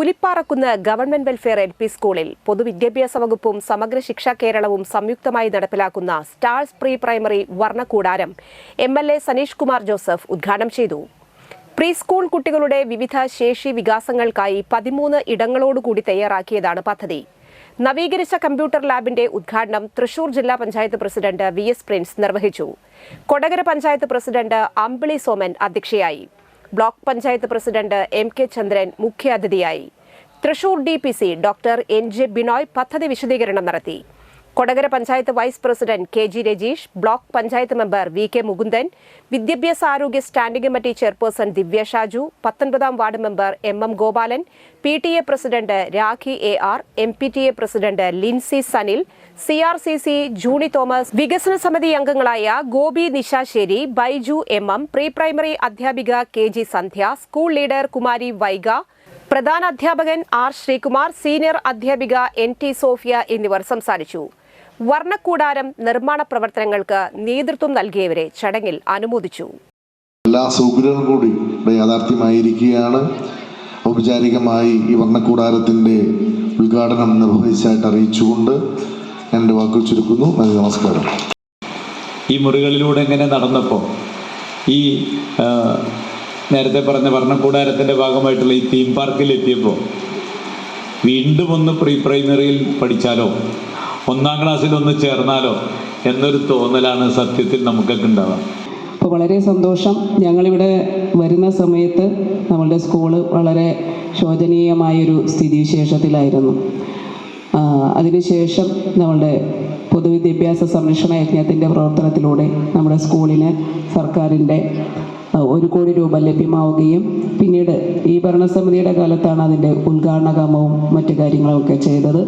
Pulipparakkunnu government welfare L P സ്കൂളിൽ പൊതുവിദ്യാഭ്യാസ വകുപ്പും സമഗ്ര ശിക്ഷാ കേരളവും സംയുക്തമായി നടപ്പിലാക്കുന്ന STARS pre primary Varnakoodaram M L A Saneesh Kumar Joseph ഉദ്ഘാടനം ചെയ്തു. പ്രീ സ്കൂൾ കുട്ടികളുടെ വിവിധ ശേഷി വികാസങ്ങൾക്കായി പതിമൂന്ന് ഇടങ്ങളോടുകൂടി തയ്യാറാക്കിയതാണ് പദ്ധതി. നവീകരിച്ച കമ്പ്യൂട്ടർ ലാബിന്റെ ഉദ്ഘാടനം തൃശൂർ ജില്ലാ panchayat president V S Prince നിർവഹിച്ചു. കൊടകര പഞ്ചായത്ത് പ്രസിഡന്റ് അമ്പിളി സോമൻ അധ്യക്ഷയായി. Block panchayat president M K Chandran മുഖ്യാതിഥിയായി. Thrissur D P C doctor N J Binoy പദ്ധതി വിശദീകരണം നടത്തി. Kodakara panchayat vice president K G Rajeesh block panchayat member V K Mukundan വിദ്യാഭ്യാസ ആരോഗ്യ standing committee chairperson Divya Shaju പത്തൊൻപതാം ward member M M Gopalan P T A president Rakhi A R M P T A president Lincy Sanil C R C C Juni Thomas വികസന സമിതി അംഗങ്ങളായ Gopi Nishasseri Baiju M M pre primary അധ്യാപിക K G Sandhya school leader Kumari Vaiga പ്രധാന അധ്യാപകൻ R Sreekumar senior അധ്യാപിക N T Sophia എന്നിവർ സംസാരിച്ചു. വർണക്കൂടാരം നിർമ്മാണ പ്രവർത്തനങ്ങൾക്ക് നേതൃത്വം നൽകിയവരെ ചടങ്ങിൽ അനുമോദിച്ചു. എല്ലാ സൗകര്യങ്ങളും കൂടി യാഥാർത്ഥ്യമായിരിക്കുകയാണ്. ഔപചാരികമായി ഈ വർണക്കൂടാരത്തിന്റെ ഉദ്ഘാടനം നിർവഹിച്ചായിട്ട് അറിയിച്ചുകൊണ്ട് ഞാൻ എന്റെ വാക്കുകൾ ചുരുക്കുന്നു. നന്ദി നമസ്കാരം. ഈ മുറികളിലൂടെ ഇങ്ങനെ നടന്നപ്പോൾ ഈ നേരത്തെ പറഞ്ഞ വർണക്കൂടാരത്തിന്റെ ഭാഗമായിട്ടുള്ള ഈ തീം പാർക്കിൽ എത്തിയപ്പോൾ വീണ്ടും ഒന്ന് പ്രീ പ്രൈമറിയിൽ പഠിച്ചാലോ? ഒന്നാം ക്ലാസ്സിൽ ഒന്ന് ചേർന്നാലോ എന്നൊരു തോന്നലാണ് സത്യത്തിൽ നമുക്കൊക്കെ ഉണ്ടാവുക. അപ്പോൾ വളരെ സന്തോഷം. ഞങ്ങളിവിടെ വരുന്ന സമയത്ത് നമ്മളുടെ സ്കൂൾ വളരെ ശോചനീയമായൊരു സ്ഥിതിവിശേഷത്തിലായിരുന്നു. അതിനുശേഷം നമ്മളുടെ പൊതുവിദ്യാഭ്യാസ സംരക്ഷണ യജ്ഞത്തിന്റെ പ്രവർത്തനത്തിലൂടെ നമ്മുടെ സ്കൂളിന് സർക്കാരിന്റെ ഒരു കോടി രൂപ ലഭ്യമാവുകയും പിന്നീട് ഈ ഭരണസമിതിയുടെ കാലത്താണ് അതിന്റെ ഉദ്ഘാടന കർമ്മവും മറ്റു കാര്യങ്ങളുമൊക്കെ ചെയ്തത്.